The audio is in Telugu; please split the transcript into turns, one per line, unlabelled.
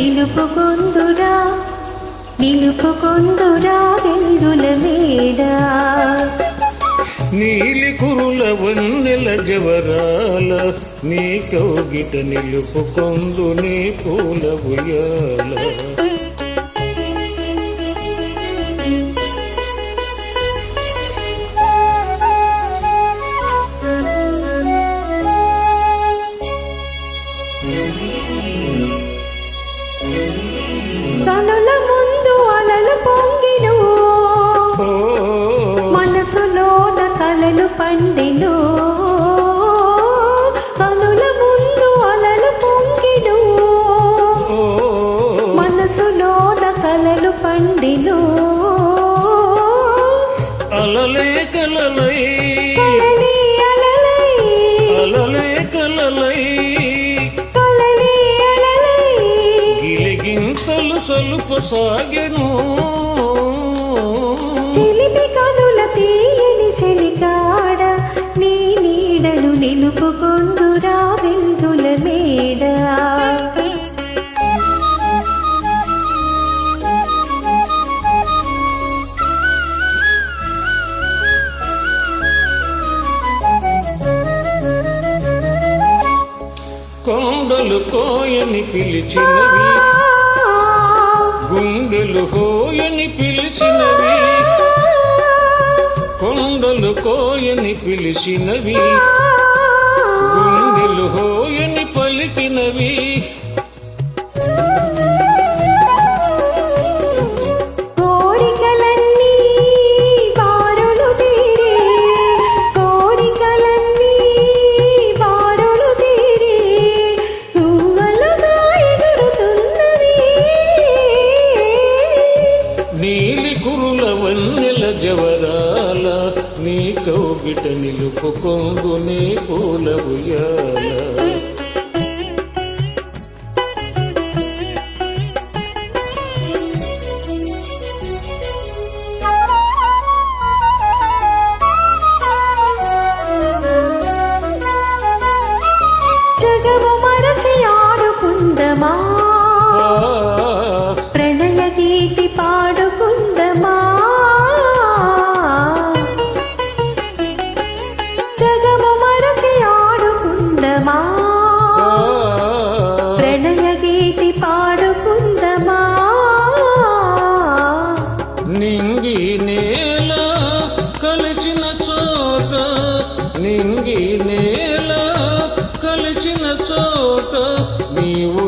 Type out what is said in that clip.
నిలుపుకొందురా నిలుపుకొందురా వెల్లుల వేడ నీలి కురుల వన్నెల జవరాల నీ కౌగిట నిలుపుకొందు నీ పూల ఉయ్యాల Thank you.
కనుల ముందు అలలు పొంగిను. మనసులోన కలలు పండిను. కనుల ముందు అలలు పొంగిను. మనసులోన కలలు పండిను.
అలలే కలలై.
అలలై
కలలి. గిలిగింతలు సలుప సాగెను.
చిలిపి కనుల తీయని చెలికాడ నీ నీడను నిలుపుకొందురా వెందుల మేడ.
కొండలు కోయని పిలిచినవి గుండెలు హోయని పిలిచినవి. కొండలు కోయని పిలిచినవి. గుండెలు హోయని పలికినవి. పిట నిలుపుకొంగునే పూల ఉయ్యాల ప్రణయ గీతి నిలిచిన చోట నీవు